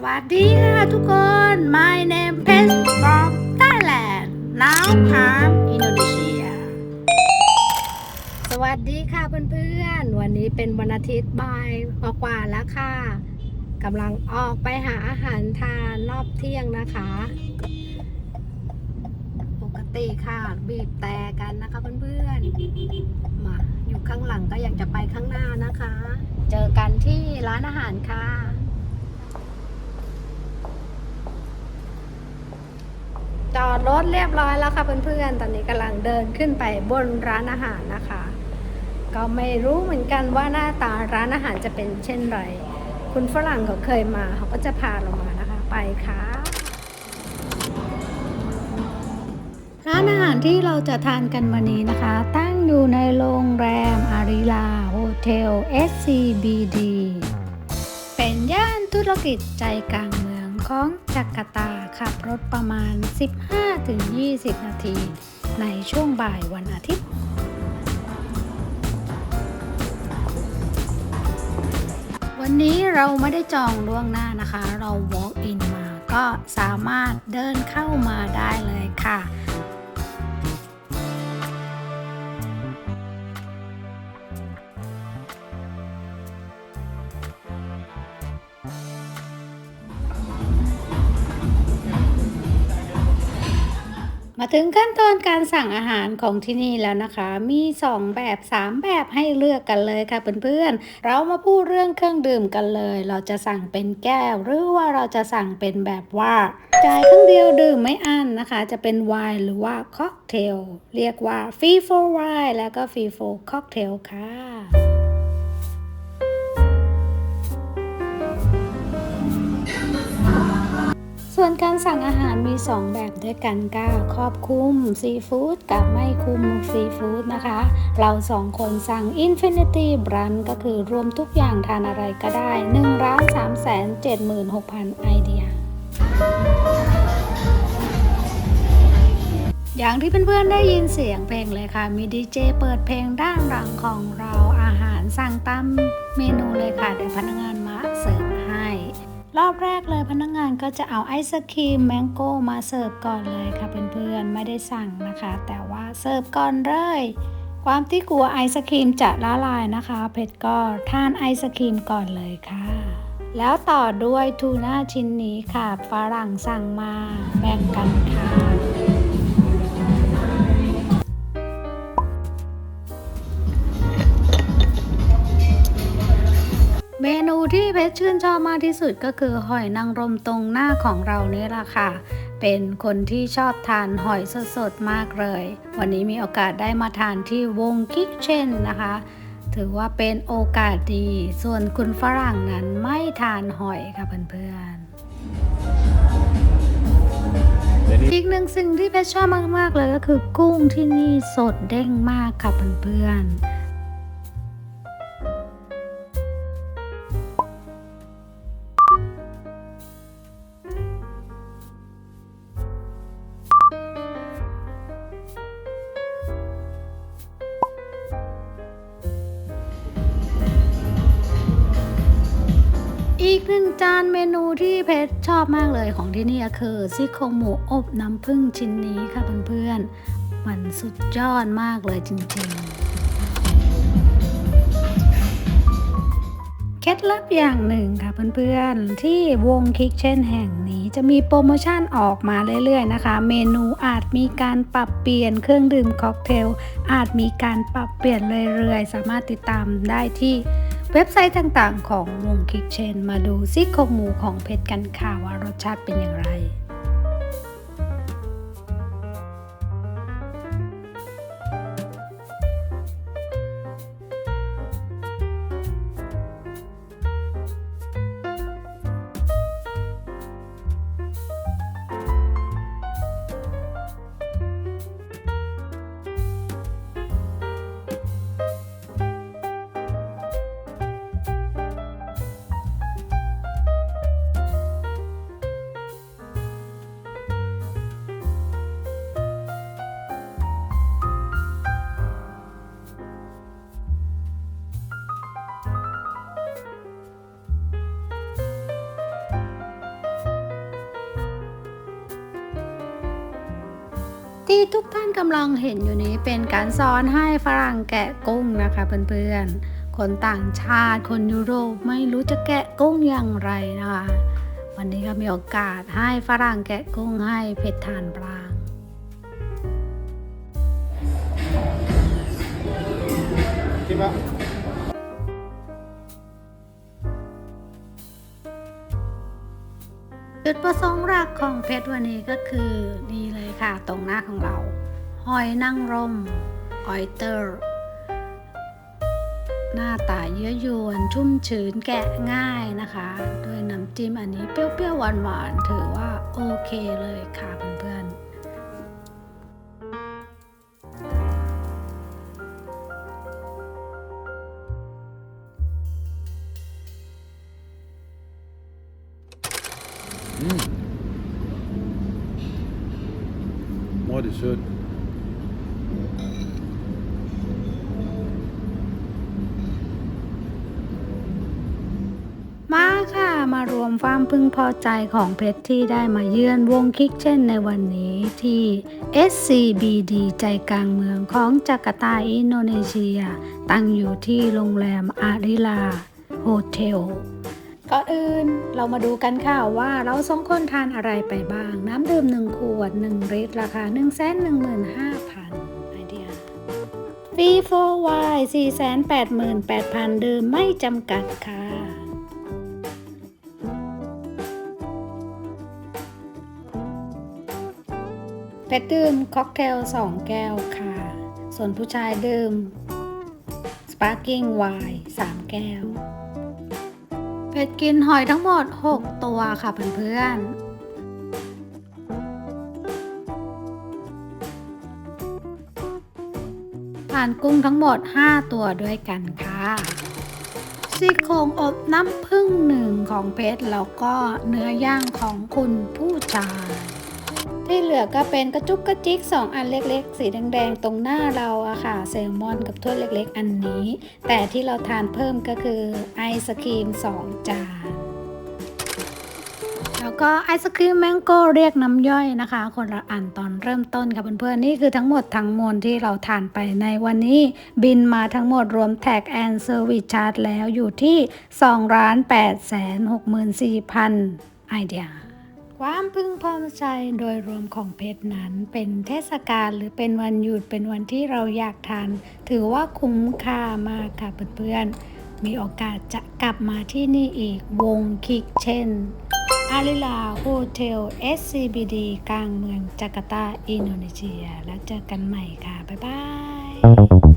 สวัสดีค่ะทุกคน My name is from Thailand now I'm Indonesia สวัสดีค่ะเพื่อนๆ วันนี้เป็นวันอาทิตย์บ่ายกว่าแล้วค่ะกำลังออกไปหาอาหารทานรอบเที่ยงนะคะ ปกติค่ะบีบแต่กันนะคะเพื่อนๆ มาอยู่ข้างหลังก็อยากจะไปข้างหน้านะคะ เจอกันที่ร้านอาหารค่ะ จอดรถเรียบร้อยแล้วค่ะเพื่อนๆ ตอนนี้กำลังเดินขึ้นไปบนร้านอาหารนะคะ ก็ไม่รู้เหมือนกันว่าหน้าตาร้านอาหารจะเป็นเช่นไร คุณฝรั่งเขาเคยมาเขาก็จะพาเรามานะคะ ไปค่ะ ร้านอาหารที่เราจะทานกันวันนี้นะคะ ตั้งอยู่ในโรงแรมอาริลาโฮเทล SCBD เป็นย่านธุรกิจใจกลางเมือง ของจาการ์ตาขับรถประมาณ 15-20 นาที ในช่วงบ่ายวันอาทิตย์วันนี้เราไม่ได้จองล่วงหน้านะคะ เรา walk in มา ก็สามารถเดินเข้ามาได้เลยค่ะ มาถึงขั้นตอนการสั่งอาหารของที่นี่แล้วนะคะ มี 2 แบบ 3 แบบให้เลือกกันเลยค่ะเพื่อนๆ เรามาพูดเรื่องเครื่องดื่มกันเลย เราจะสั่งเป็นแก้ว หรือว่าเราจะสั่งเป็นแบบว่าจ่ายครั้งเดียวดื่มไม่อั้นนะคะ จะเป็นไวน์หรือว่าค็อกเทล เรียกว่าฟรีโฟไวน์แล้วก็ฟรีโฟค็อกเทลค่ะ ส่วนการสั่งอาหารมี 2 แบบด้วยกันก้าครอบคุมซีฟู้ดกับไม่คุมซีฟู้ดนะคะ เราสองคนสั่ง Infinity Brunch ก็คือรวมทุกอย่างทานอะไรก็ได้1ร้าน3 7 6 0 0 0 ไอเดีย อย่างที่เพื่อนๆได้ยินเสียงเพลงเลยค่ะ มีดีเจเปิดเพลงด้านหลังของเราอาหารสั่งตามเมนูเลยค่ะ เดี๋ยวพนักงานมาเสิร์ฟ รอบแรกเลยพนักงานก็จะเอาไอศครีมแมงโก้มาเสิร์ฟก่อนเลยค่ะเพื่อนๆไม่ได้สั่งนะคะ แต่ว่าเสิร์ฟก่อนเลย ความที่กลัวไอศครีมจะละลายนะคะ เพชรก็ทานไอศครีมก่อนเลยค่ะ แล้วต่อด้วยทูน่าชิ้นนี้ค่ะฝรั่งสั่งมาแบ่งกันค่ะ เพชรชื่นชอบมากที่สุดก็คือหอยนางรมตรงหน้าของเรานี่แหละค่ะ เป็นคนที่ชอบทานหอยสดๆมากเลย วันนี้มีโอกาสได้มาทานที่วงคิกเช่นนะคะ ถือว่าเป็นโอกาสดี ส่วนคุณฝรั่งนั้นไม่ทานหอยค่ะเพื่อนๆ อีกหนึ่งสิ่งที่เพชรชอบมากๆเลยก็คือกุ้งที่นี่สดเด้งมากค่ะเพื่อนๆ อีกหนึ่งจานเมนูที่เพชรชอบมากเลยของที่นี่คือซี่โครงหมูอบน้ำผึ้งชิ้นนี้ค่ะเพื่อนๆ มันสุดยอดมากเลยจริงๆ เคล็ดลับอย่างหนึ่งค่ะเพื่อนๆ ที่วงคิกเช่นแห่งนี้จะมีโปรโมชั่นออกมาเรื่อยๆนะคะ เมนูอาจมีการปรับเปลี่ยนเครื่องดื่มค็อกเทลอาจมีการปรับเปลี่ยนเรื่อยๆ สามารถติดตามได้ที่ เว็บไซต์ต่างๆ ของวงคิกเชน มาดูซี่โครงหมูของเพชรกันค่ะว่ารสชาติเป็นอย่างไร ที่ทุกท่านกำลังเห็นอยู่นี้เป็นการสอนให้ฝรั่งแกะกุ้งนะคะเพื่อนๆ คนต่างชาติคนยุโรปไม่รู้จะแกะกุ้งอย่างไรนะคะ วันนี้ก็มีโอกาสให้ฝรั่งแกะกุ้งให้เพชรทานปลาง Qui va จุดประสงค์หลักของเพชรวันนี้ก็คือนี่เลยค่ะ ตรงหน้าของเรา หอยนางรมออยเตอร์ หน้าตาเยื่อยวนชุ่มชื้นแกะง่ายนะคะด้วยน้ำจิ้มอันนี้เปรี้ยวๆหวานๆถือว่าโอเคเลยค่ะเพื่อนๆ Moi, det er sødt. มาค่ะมารวมความพึงพอใจของเพชรที่ได้มาเยือนวงคิกเช่นในวันนี้ที่ SCBD ใจกลางเมืองของจาการ์ตาอินโดนีเซีย ตั้งอยู่ที่โรงแรมอาริลาโฮเทล ก่อนอื่นเรามาดูกันค่ะว่าเราสองคนทานอะไรไปบ้าง น้ำดื่ม 1 ขวด 1 ลิตร ราคา 1 1 5 0 0 0ไอเดียฟรีโฟวาย4 8 8 0 0 0 ดื่มไม่จำกัดค่ะ เพชรดื่มค็อกเทล 2 แก้วค่ะ ส่วนผู้ชายดื่ม สปาร์กิ้งไวน์3แก้ว เพชรกินหอยทั้งหมด 6 ตัวค่ะเพื่อนๆผ่านกุ้งทั้งหมด 5 ตัวด้วยกันค่ะซี่โครงอบน้ำผึ้งหนึ่งของเพชรแล้วก็เนื้อย่างของคุณผู้ชาย ที่เหลือก็เป็นกระจุกกระจิกสองอันเล็กๆ สีแดงๆ ตรงหน้าเราอะค่ะแซลมอนกับถ้วยเล็กๆ อันนี้ แต่ที่เราทานเพิ่มก็คือไอศครีม 2 จาน แล้วก็ไอศครีมแมงโก้เรียกน้ำย่อยนะคะ คนละอันตอนเริ่มต้นค่ะเพื่อนๆ นี่คือทั้งหมดทั้งมวลที่เราทานไปในวันนี้บินมาทั้งหมดรวมแท็กแอนเซอร์วิสชาร์จแล้วอยู่ที่2ล้าน8แสน64,000ไอเดีย ความพึงพอใจโดยรวมของเพชรนั้น เป็นเทศกาลหรือเป็นวันหยุดเป็นวันที่เราอยากทาน ถือว่าคุ้มค่ามากค่ะเพื่อนๆ มีโอกาสจะกลับมาที่นี่อีกวงคิกเช่นอาริลาโฮเทล SCBD กลางเมืองจาการ์ตา อินโดนีเซีย แล้วเจอกันใหม่ค่ะ บ๊ายบาย